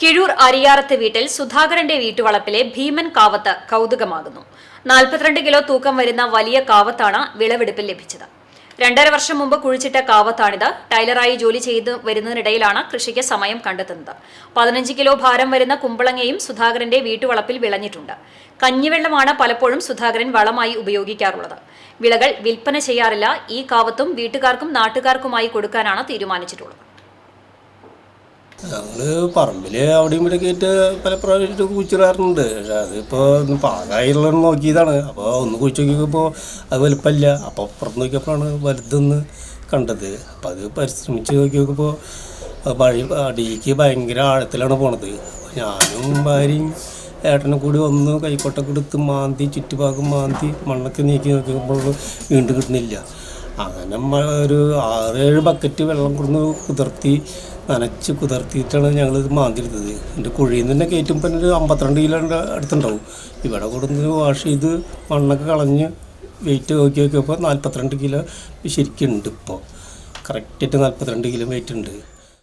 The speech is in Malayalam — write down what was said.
കിഴൂർ അരിയാറത്ത് വീട്ടിൽ സുധാകരന്റെ വീട്ടുവളപ്പിലെ ഭീമൻ കാവത്ത് കൗതുകമാകുന്നു. നാൽപ്പത്തിരണ്ട് കിലോ തൂക്കം വരുന്ന വലിയ കാവത്താണ് വിളവെടുപ്പിൽ ലഭിച്ചത്. രണ്ടര വർഷം മുമ്പ് കുഴിച്ചിട്ട കാവത്താണിത്. ടൈലറായി ജോലി ചെയ്തു വരുന്നതിനിടയിലാണ് കൃഷിക്ക് സമയം കണ്ടെത്തുന്നത്. പതിനഞ്ച് കിലോ ഭാരം വരുന്ന കുമ്പളങ്ങയും സുധാകരന്റെ വീട്ടുവളപ്പിൽ വിളഞ്ഞിട്ടുണ്ട്. കഞ്ഞിവെള്ളമാണ് പലപ്പോഴും സുധാകരൻ വളമായി ഉപയോഗിക്കാറുള്ളത്. വിളകൾ വിൽപ്പന ചെയ്യാറില്ല. ഈ കാവത്തും വീട്ടുകാർക്കും നാട്ടുകാർക്കുമായി കൊടുക്കാനാണ് തീരുമാനിച്ചിട്ടുള്ളത്. ഞങ്ങൾ പറമ്പിൽ അവിടെയും ഇവിടെ ആയിട്ട് പല പ്രാവശ്യമായിട്ട് കുഴിച്ചിടാറുണ്ട്. പക്ഷെ അതിപ്പോൾ ഒന്ന് പാകമായുള്ള നോക്കിയതാണ്. അപ്പോൾ ഒന്ന് കുഴിച്ച് നോക്കിയപ്പോൾ അത് വലുപ്പമില്ല അപ്പോൾ അപ്പുറത്ത് നോക്കിയപ്പോഴാണ് വലുതെന്ന് കണ്ടത്. അപ്പോൾ അത് പരിശ്രമിച്ച് നോക്കി നോക്കിയപ്പോൾ വഴി അടിക്ക് ഭയങ്കര ആഴത്തിലാണ് പോണത്. അപ്പോൾ ഞാനും ഭാര്യയും ഏട്ടനും കൂടി ഒന്ന് കൈക്കോട്ടൊക്കെ എടുത്ത് മാന്തി ചുറ്റുഭാഗം മാന്തി മണ്ണൊക്കെ നീക്കി നോക്കിയപ്പോൾ വീണ്ടും കിട്ടുന്നില്ല. അങ്ങനെ നമ്മൾ ഒരു ആറേഴ് ബക്കറ്റ് വെള്ളം കൊടുന്ന് കുതിർത്തി നനച്ച് കുതിർത്തിയിട്ടാണ് ഞങ്ങൾ ഇത് മാന്തിരുന്നത് എന്റെ കുഴിയിൽ നിന്ന് തന്നെ കയറ്റുമ്പോൾ ഒരു അമ്പത്തിരണ്ട് കിലോ അടുത്തുണ്ടാവും. ഇവിടെ കൊടുന്ന് വാഷ് ചെയ്ത് മണ്ണൊക്കെ കളഞ്ഞ് വെയിറ്റ് നോക്കി നോക്കിയപ്പോൾ നാൽപ്പത്തിരണ്ട് കിലോ ശരിക്കുണ്ട് ഇപ്പോൾ കറക്റ്റായിട്ട് നാൽപ്പത്തിരണ്ട് കിലോ വെയിറ്റ് ഉണ്ട്.